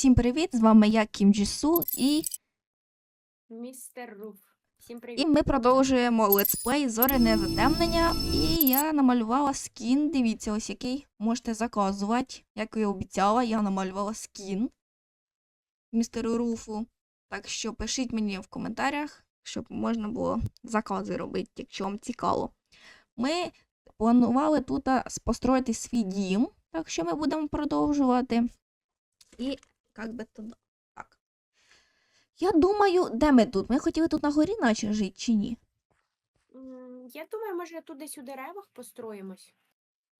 всім привіт! З вами я Кім Джісу і, Містер Руф. Всім привіт. і ми продовжуємо летсплей Зоряне затемнення. І я намалювала скін. Дивіться, ось який можете заказувати. Як і обіцяла, я намалювала скін містеру Руфу. Так що пишіть мені в коментарях, щоб можна було закази робити, якщо вам цікаво. Ми планували тут построїти свій дім, так що ми будемо продовжувати. І як би то так. Я думаю, де ми тут? Ми хотіли тут на горі наче жити чи ні? Я думаю, може тут десь у деревах построїмось.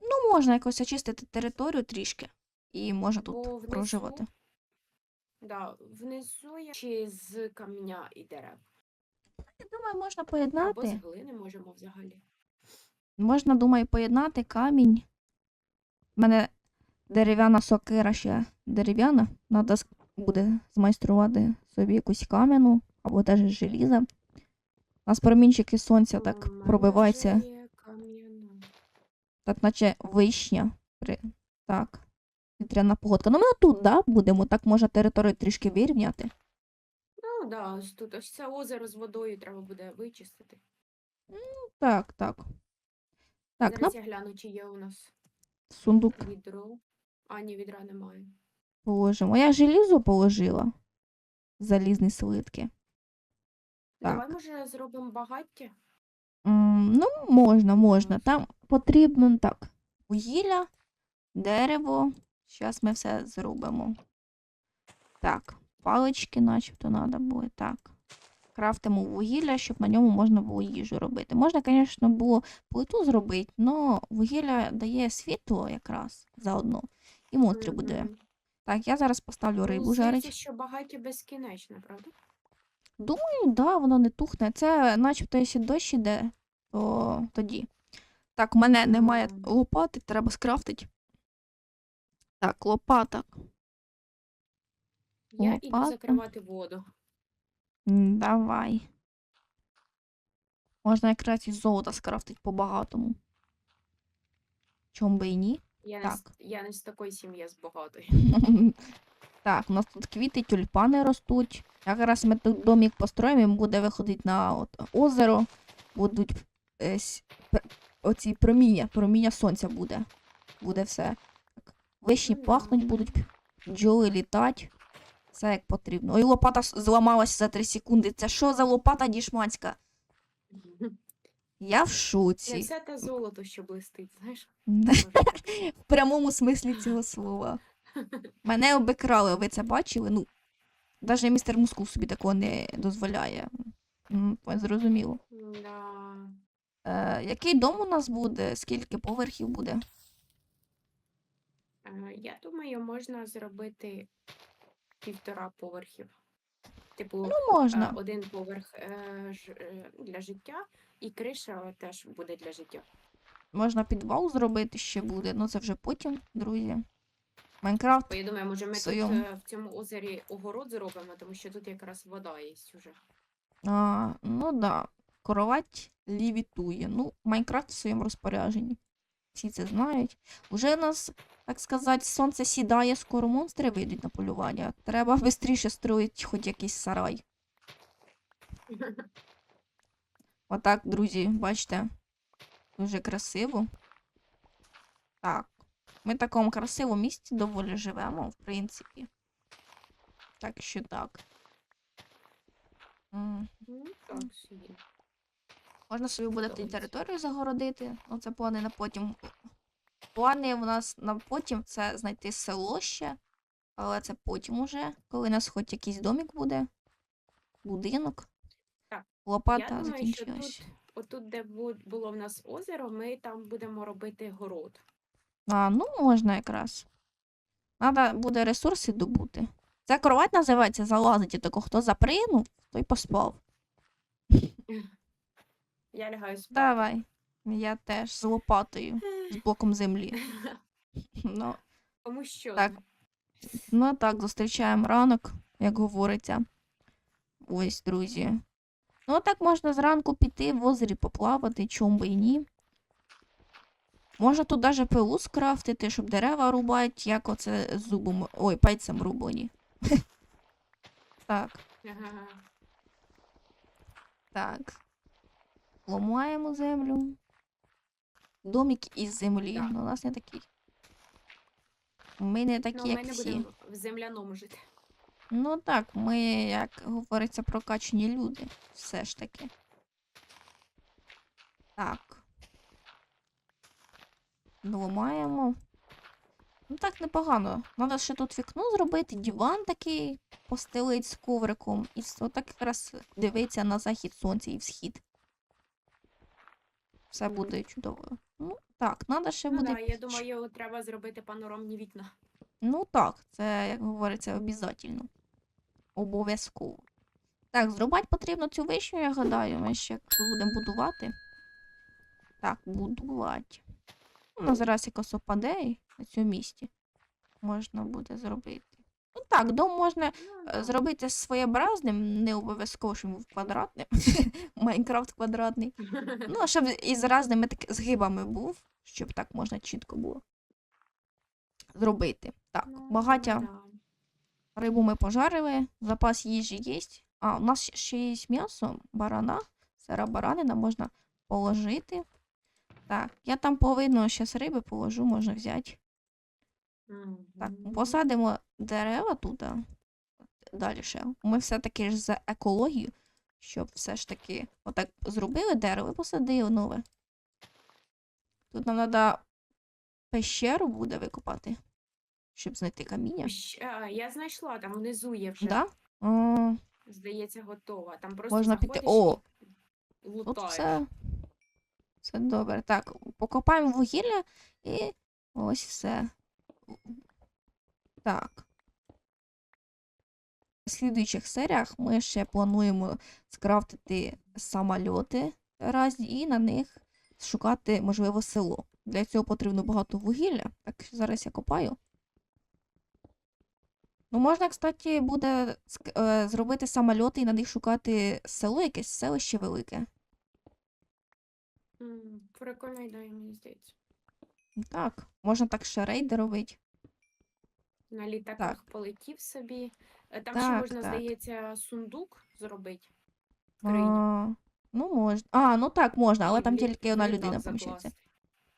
Ну, можна якось очистити територію трішки. І можна тут Бо внизу проживати. Да, внизу є чи з камня і дерев. Я думаю, можна Або з поєднати. глини можемо взагалі. Можна, думаю, поєднати камінь. У мене дерев'яна сокира ще дерев'яна. Треба буде змайструвати собі якусь кам'яну або теж з желіза. У нас промінчики сонця так пробиваються. Так, наче вишня. Так. Вітряна погодка. Ну ми тут, да, будемо. Так можна територію трішки вирівняти. Ну, да, ось тут ось це озеро з водою треба буде вичистити. Так, так. Так, на я гляну, чи є у нас сундук відро. А, ні, відра немає. положимо. Я желізо положила. Залізні слитки. Давай, може, зробимо багаття? М, ну, можна, можна. Там потрібно так. Вугілля, дерево. Зараз ми все зробимо. Так, палички, начебто, треба буде. Так. Крафтимо вугілля, щоб на ньому можна було їжу робити. Можна, звісно, було плиту зробити, але вугілля дає світло якраз заодно. І мотрі буде. Так, я зараз поставлю рибу жарить. що багаття безкінечне, правда? Думаю, да, воно не тухне. Це начебто, якщо дощ іде, то тоді. Так, у мене немає лопати, треба скрафтити. Так, лопата. Я іду закривати воду. М, Давай. Можна якраз і золота скрафтити по-багатому. Чом би і ні? Я не, з- Так. я не з такої сім'ї, з багатої. Так, у нас тут квіти, тюльпани ростуть. Якраз ми тут домик построїмо, він буде виходити на от, озеро. Будуть е, с- пр- оці проміння, проміння сонця буде. Буде все. Так. Вишні Ну пахнуть будуть, бджоли літати. Все як потрібно. Ой, лопата с- зламалась за 3 секунди. Це що за лопата дішманська? Я в шоці. все те золото, що блистить, знаєш? В прямому смислі цього слова. Мене обікрали, ви це бачили? Ну, навіть містер Мускул собі такого не дозволяє. М, Зрозуміло. Да. Е, який дом у нас буде? Скільки поверхів буде? Е, Я думаю, можна зробити півтора поверхів. Типу, Ну, е, можна. один поверх е, ж- е, для життя, і криша теж буде для життя. Можна підвал зробити ще буде, ну це вже потім, друзі. Майнкрафт. Я думаю, може ми Своєму. тут е, в цьому озері огород зробимо, тому що тут якраз вода є уже. А, ну да. Кровать лівітує. Ну, Майнкрафт в своєму розпорядженні. Всі це знають. Уже нас, так сказати, сонце сідає, скоро монстри вийдуть на полювання. Треба швидше строїти хоч якийсь сарай. Отак, друзі, бачите, дуже красиво. Так. Ми в такому красивому місці доволі живемо, в принципі. Так що так. М. Ну, так. Можна собі буде територію загородити. Ну, це плани на потім. Плани в нас на потім це знайти село ще. Але це потім уже, коли у нас хоч якийсь домик буде. Будинок. Так, Лопата Я думаю, що закінчилась. тут, отут, де було в нас озеро, ми там будемо робити город. А, ну можна якраз. Треба буде ресурси добути. Це кровать називається залазити, тако хто запригнув, той поспав. Я лягаю спати. Давай. Я теж з лопатою, з блоком землі. Ну, Тому що Так. Ну так, зустрічаємо ранок, як говориться. Ось, друзі. Ну, так можна зранку піти в озері поплавати, чом би і ні. Можна тут даже пилу скрафтити, щоб дерева рубати, як оце зубом. Ой, пальцем рублені. Так, так. Ламаємо землю. Домик із землі. Так. Ну, у нас не такий. Ми не Ну, такі, ми як не всі. будемо в земляному жити. Ну так, ми, як говориться, прокачені люди. Все ж таки. Так. Ламаємо. Ну так непогано. Надо ще тут вікно зробити, диван такий постелить з ковриком. І все так якраз дивиться на захід сонця і всхід. Все буде чудово. Ну так, треба ще Ну, буде. да, я думаю, треба зробити панорамні вікна. Ну так, це, як говориться, обов'язково. Обов'язково. Так, зрубати потрібно цю вишню, я гадаю. Ми ще будемо будувати. Так, будувати. Ну, зараз якось опаде і на цьому місці. Можна буде зробити. Так, дом можна Ну, е, зробити своєобразним, не обов'язково, щоб був квадратним. Майнкрафт квадратний. Ну, щоб із разними так, згибами був, щоб так можна чітко було зробити. Так, Ну, багаття рибу ми пожарили, запас їжі є. А, у нас ще є м'ясо, барана, сира баранина можна положити. Так, я там половину зараз риби положу, можна взяти. Так, посадимо дерева тут. Далі ще. Ми все-таки ж за екологію, щоб все ж таки отак зробили дерево і посадили нове. Тут нам треба пещеру буде викопати, щоб знайти каміння. Я знайшла, там внизу є вже. Да? О, Здається, готова. Там просто Можна піти- О! Тут все. Все добре. Так, покопаємо вугілля і ось все. Так. В слідуючих серіях ми ще плануємо скрафтити самольоти раз і на них шукати, можливо, село. Для цього потрібно багато вугілля. Так що зараз я копаю. Ну, можна, кстати, буде е, зробити самольоти і на них шукати село, якесь селище велике. Прикольна ідея, мені здається. Так, можна так ще рейди робити. На літаках полетів собі. Е, Там ще Так, можна, так. здається, сундук зробити. Скриню. А, ну можна. А, ну так, можна, але І там в лі- тільки в одна літак людина поміщається. закласти.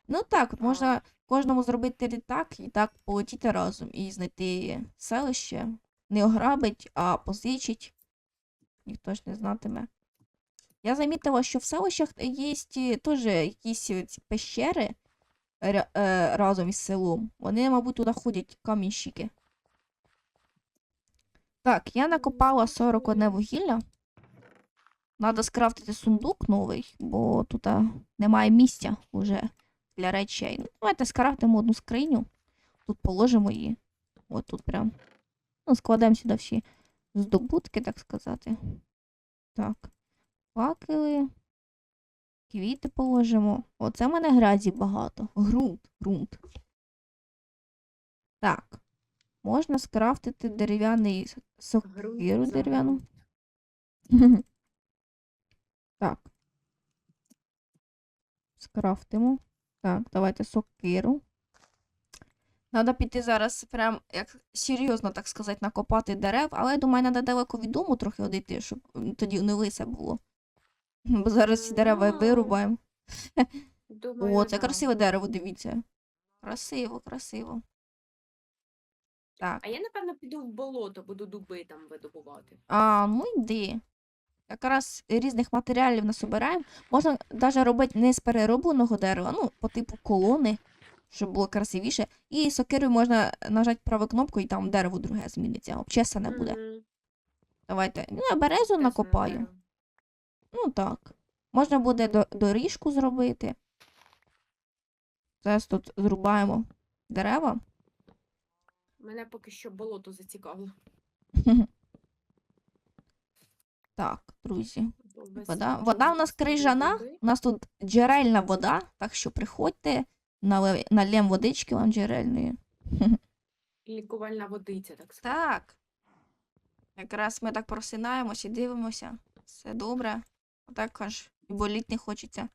Ну так, от А. можна кожному зробити літак і так полетіти разом і знайти селище. Не ограбить, а позичить. Ніхто ж не знатиме. Я замітила, що в селищах є теж якісь ці пещери разом із селом. Вони, мабуть, туди ходять камінщики. Так, я накопала 41 вугілля. Надо скрафтити сундук новий, бо тут немає місця вже для речей. Ну, давайте скрафтимо одну скриню. Тут положимо її. От тут прям. Ну, складемо сюди всі здобутки, так сказати. Так. Факели. Квіти положимо. Оце в мене грязі багато. Грунт, грунт. Так. Можна скрафтити дерев'яний сокиру дерев'яну. Так. Скрафтимо. Так, давайте сокиру. Надо піти зараз прям як серйозно, так сказати, накопати дерев, але я думаю, треба далеко від дому трохи одійти, щоб тоді не лисе було. Бо зараз ці дерева вирубаємо. Думаю, О, це да. красиве дерево, дивіться. Красиво, красиво. Так. А я, напевно, піду в болото, буду дуби там видобувати. А, ну йди. Якраз різних матеріалів насобираємо. Можна навіть робити не з переробленого дерева, ну, по типу колони, щоб було красивіше. І сокирою можна нажати праву кнопку, і там дерево друге зміниться. Обчесане буде. Мгм. Давайте. Ну, я березу накопаю. Ну так. Можна буде доріжку зробити. Зараз тут зрубаємо дерева. Мене поки що болото зацікавило. Так, друзі. Вода, вода у нас крижана, у нас тут джерельна вода, так що приходьте, нале- налєм водички вам джерельної. Лікувальна водиця, так сказати. Так. Якраз ми так просинаємося і дивимося. Все добре. Отак аж і боліт не хочеться.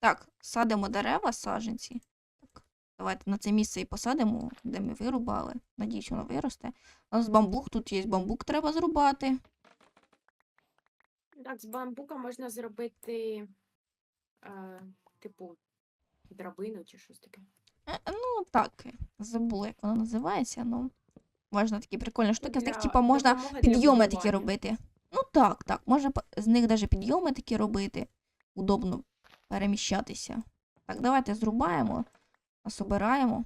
Так, садимо дерева, саджанці. Так. Давайте на це місце і посадимо, де ми вирубали. Надіюсь, воно виросте. У нас бамбук, тут є бамбук, треба зрубати. Так, з бамбука можна зробити, е, типу, драбину чи щось таке. Е, Ну, так, забула, як воно називається, ну. Можна такі прикольні штуки, з них, типа, можна підйоми такі робити. Ну так, так. Можна з них навіть підйоми такі робити. Удобно переміщатися. Так, давайте зрубаємо, собираємо.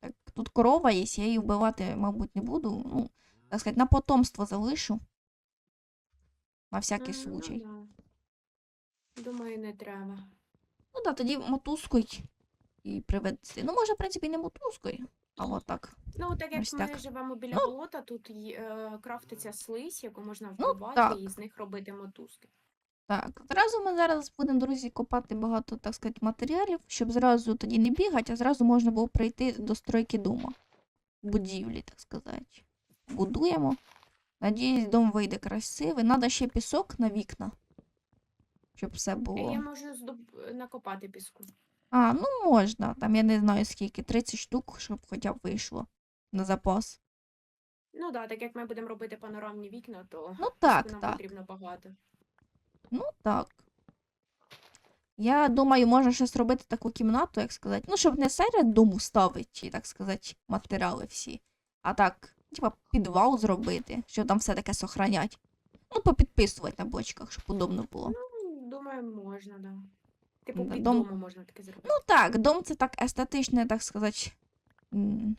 Так, тут корова є, я її вбивати, мабуть, не буду. Ну, так сказати, на потомство залишу. На всякий случай. Да. Думаю, не треба. Ну так, тоді мотузкою і привезти. Ну, може, в принципі, не мотузкою, а отак. Ну, так як Ось ми так. живемо біля Ну. болота, тут е, крафтиться слизь, яку можна Ну, вбивати так. і з них робити мотузки. Так, зразу ми зараз будемо, друзі, копати багато, так сказати, матеріалів, щоб зразу тоді не бігати, а зразу можна було прийти до стройки дома. Будівлі, так сказати. Будуємо. Надіюсь, дом вийде красивий. Надо ще пісок на вікна. Щоб все було. Я можу здоб... накопати піску. А, ну можна. Там я не знаю скільки, 30 штук, щоб хоча б вийшло на запас. Ну так, так як ми будемо робити панорамні вікна, то Ну так, нам так. потрібно багато. Ну так. Я думаю, можна щось робити таку кімнату, як сказати. Ну, щоб не серед дому ставити, так сказати, матеріали всі. А так, типа, підвал зробити, щоб там все таке сохранять. Ну, попідписувати на бочках, щоб удобно було. Ну, думаю, можна, да. Типу, під дом- дому можна таке зробити. Ну так, дом це так естетичне, так сказати. м,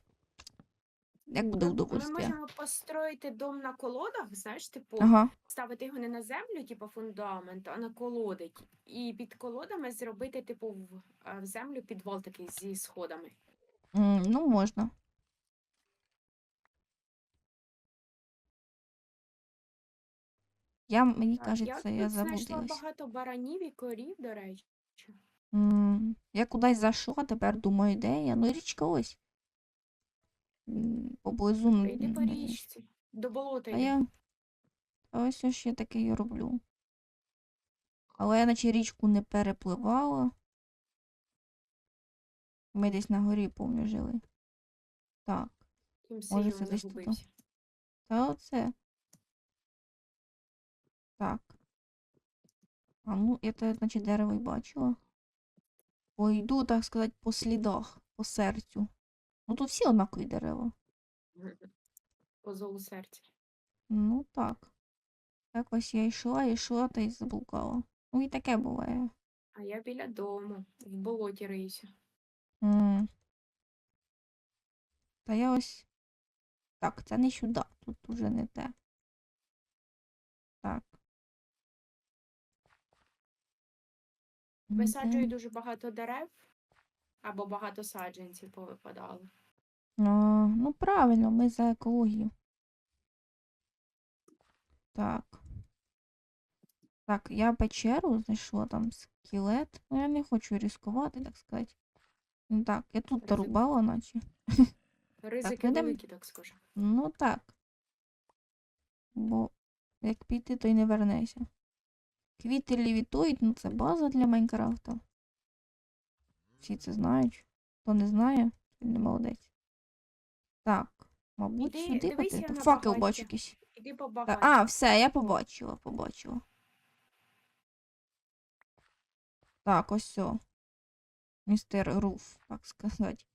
Як буде Ми- Ми удовольствие. можемо построїти дом на колодах, знаєш, типу, Ага. ставити його не на землю, типу фундамент, а на колоди. І під колодами зробити, типу, в, е, в землю підвал такий зі сходами. М, Ну, можна. Я, мені Так, кажеться, я тут знайшла заблудилась. багато баранів і корів, до речі. Я кудись зайшла, тепер думаю, де я. Ну, річка ось. Поблизу. Йди по річці. До болота А йди. я. Ось ось я таке і роблю. Але я наче річку не перепливала. Ми десь на горі, помню, жили. Так. Тим може, це десь тут. Та оце. Так. А ну, я те, значить, дерево й бачила. Пойду, так сказати, по слідах, по серцю. Ну тут всі однакові дерева. По зову серця. Ну так. Так ось я йшла, йшла та й заблукала. Ну і таке буває. А я біля дому, в болоті риюся. М. Та я ось. Так, це не сюди. Тут уже не те. Так. Висаджую дуже багато дерев, або багато саджанців повипадало. А, ну правильно, ми за екологію. Так. Так, я печеру знайшла там скелет. Ну, я не хочу ризикувати, так сказати. Ну так, я тут Ризик- дорубала, наче. Ризики йдем. великі, так скажу. Ну так. Бо як піти, то й не вернешся. Квіти лівітують, ну це база для Майнкрафта. Всі це знають. Хто не знає, той не молодець. Так, мабуть, Іди, сюди дивись, піти. на факел багаття. бачу якийсь. Іди по Та- багаттю. А, все, я побачила, побачила. Так, ось все. Містер Руф, так сказати.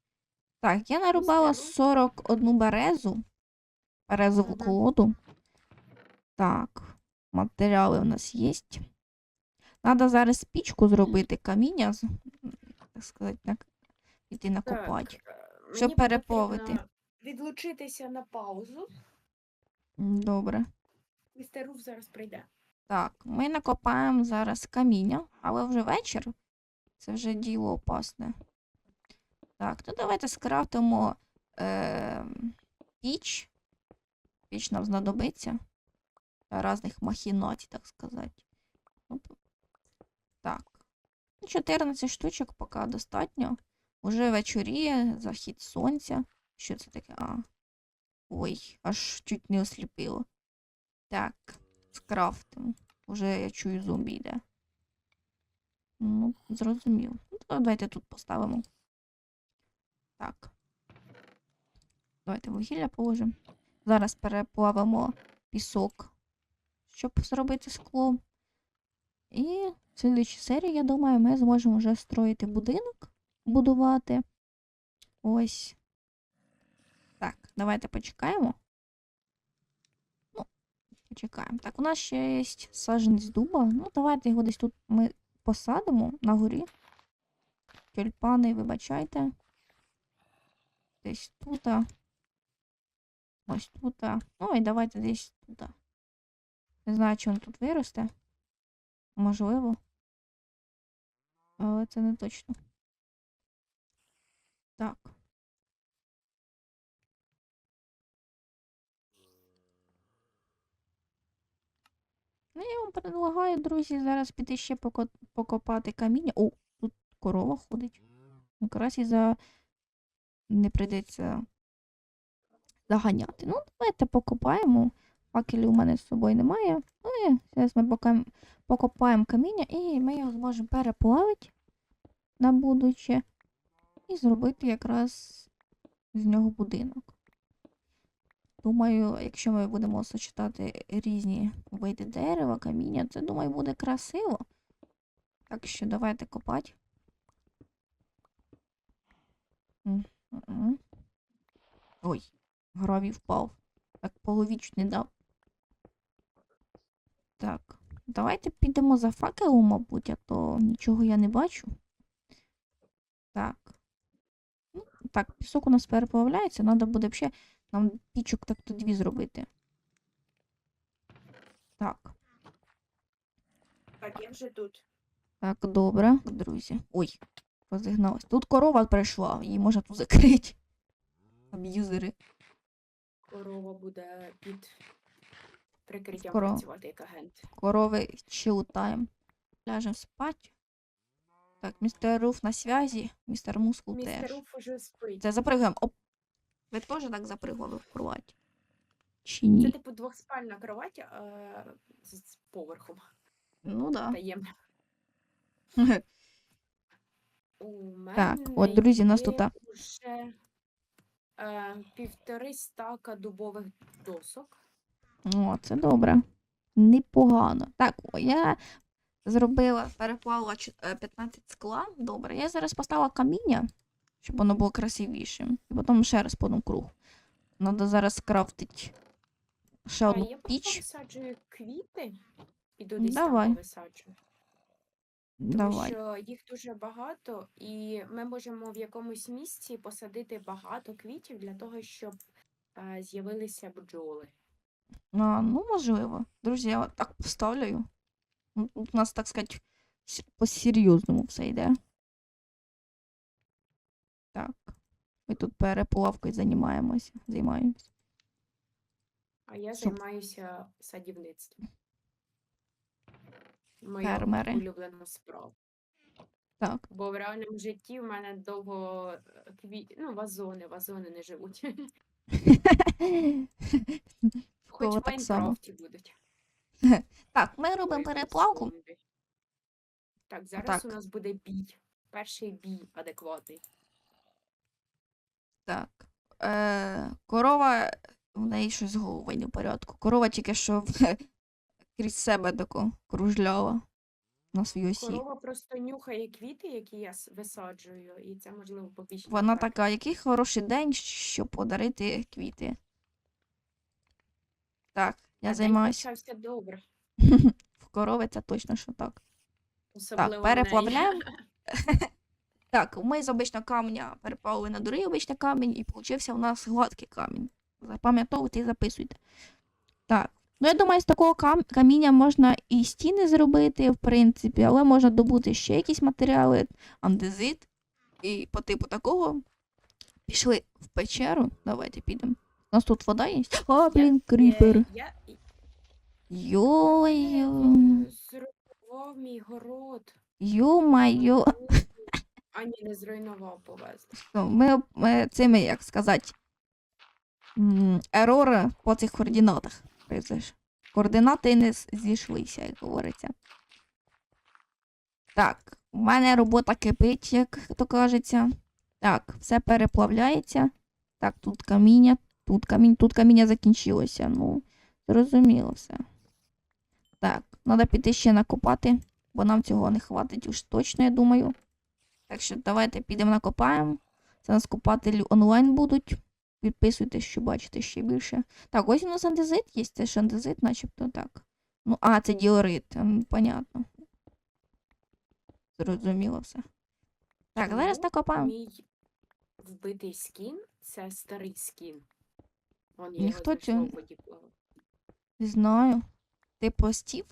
Так, я нарубала Руф? 41 березу. Березову колоду. Так, матеріали у нас є. Надо зараз пічку зробити, каміння, так сказати, так, піти накопати. Так, е, щоб переповити. Відлучитися на паузу. Добре. Містер Руф зараз прийде. Так, ми накопаємо зараз каміння, але вже вечір. Це вже діло опасне. Так, ну давайте скрафтимо е, піч. Піч нам знадобиться. Для різних так сказати. Ну, Так. Ну, 14 штучок поки достатньо. Уже вечоріє, захід сонця. Що це таке? А. Ой, аж чуть не осліпило. Так, скрафтимо. Уже я чую зомбі йде. Ну, зрозумів. Ну, давайте тут поставимо. Так. Давайте вугілля положимо. Зараз переплавимо пісок, щоб зробити скло. І в слідчій серії, я думаю, ми зможемо вже строїти будинок, будувати. Ось. Так, давайте почекаємо. Ну, почекаємо. Так, у нас ще є саджанець дуба. Ну, давайте його десь тут ми посадимо на горі. Тюльпани, вибачайте. Десь тут. Ось тут. Ну і давайте десь тут. Не знаю, чи він тут виросте. Можливо. Але це не точно. Так. Ну, я вам предлагаю, друзі, зараз піти ще покопати каміння. О, тут корова ходить. Якраз і за не прийдеться заганяти. Ну, давайте покопаємо. Факелів у мене з собою немає. Ну і зараз ми покопаємо каміння і ми його зможемо переплавити на будуче і зробити якраз з нього будинок. Думаю, якщо ми будемо сочетати різні види дерева, каміння, це, думаю, буде красиво. Так що давайте копати. Ой, гравій впав. Так половіч не дав. Давайте підемо за факелом, мабуть, а то нічого я не бачу. Так. Ну, так, пісок у нас переплавляється, треба буде ще нам пічок так то дві зробити. Так, Так, я вже тут. так, добре, друзі. Ой, розігналась. Тут корова прийшла, її можна тут закрити. Аб'юзери. Корова буде під прикриттям Корова. працювати як агент. Корови chill time. Ляжем спать. Так, містер Руф на связі, містер Мускул Містер теж. Руф уже спить. Це запригуємо. Оп. Ви теж так запригували в кровать? Чи Це ні? типу двохспальна кровать а, з, з поверхом. Ну да. Таємна. У мене Так, от, друзі, нас є тут, а. Уже, е, півтори стака дубових досок. О, це добре. Непогано. Так, о, я зробила, переплавила е, 15 скла. Добре. Я зараз поставила каміння, щоб воно було красивішим. І потім ще раз по одному кругу. Надо зараз скрафтити ще А одну я висаджую квіти. Іду десь Давай. висаджую. Тому Давай. що їх дуже багато, і ми можемо в якомусь місці посадити багато квітів для того, щоб е, з'явилися бджоли. А, ну, можливо. Друзі, я так поставлю. Ну, у нас, так сказати, по-серйозному все йде. Так. Ми тут переплавкою займаємося. Займаємося. А я Щоб- займаюся садівництвом. Моя Фермери. улюблена справа. Так. Бо в реальному житті в мене довго е, кві... ну, вазони, вазони не живуть. Хоч в так само. Майнкрафті будуть. Так, ми робимо переплавку. Так, зараз Так. у нас буде бій. Перший бій адекватний. Так. Е, корова, в неї щось з головою не в порядку. Корова тільки що крізь себе тако кружляла на свій осі. Корова просто нюхає квіти, які я с- висаджую, і це можливо побічний Вона така, який хороший день, щоб подарити квіти. Так, я займаюся. почався добре. В корови це точно що так. Особливо Так, в неї. переплавляємо. Так, ми з обичного каменя переплавили на дурий обичний камінь, і получився у нас гладкий камінь. Запам'ятовуйте і записуйте. Так. Ну, я думаю, з такого кам- каміння можна і стіни зробити, в принципі, але можна добути ще якісь матеріали, андезит. І по типу такого пішли в печеру. Давайте підемо. У нас тут вода є. О, блін, кріпер. Я, Йой. зруйнував мій город. Йо-майо. А ні, не зруйнував, повезли. Ми, ми цими, як сказати, м, ерори по цих координатах. Координати не з- зійшлися, як говориться. Так, у мене робота кипить, як то кажеться. Так, все переплавляється. Так, тут каміння, тут камінь, тут каміння закінчилося. Ну, зрозуміло все. Так, треба піти ще накопати, бо нам цього не хватить уж точно, я думаю. Так що давайте підемо накопаємо. Це нас копателі онлайн будуть. Підписуйтесь, що бачите ще більше. Так, ось у нас андезит є, це ж андезит, начебто так. Ну, а, це діорит, понятно. Зрозуміло все. Так, зараз накопаємо. Мій вбитий скін це старий скін. Ніхто цього- в. Не знаю. Ти постів?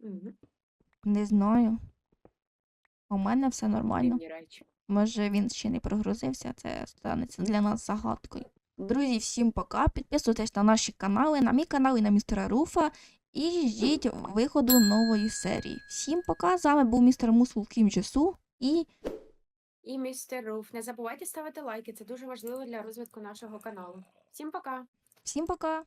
Мгм. Не знаю. У мене все нормально. Може він ще не прогрузився, це станеться для нас загадкою. Друзі, всім пока. Підписуйтесь на наші канали, на мій канал і на містера Руфа. І ждіть виходу нової серії. Всім пока. З вами був містер Мусул Кім Джесу. І І містер Руф, не забувайте ставити лайки, це дуже важливо для розвитку нашого каналу. Всім пока! всім пока!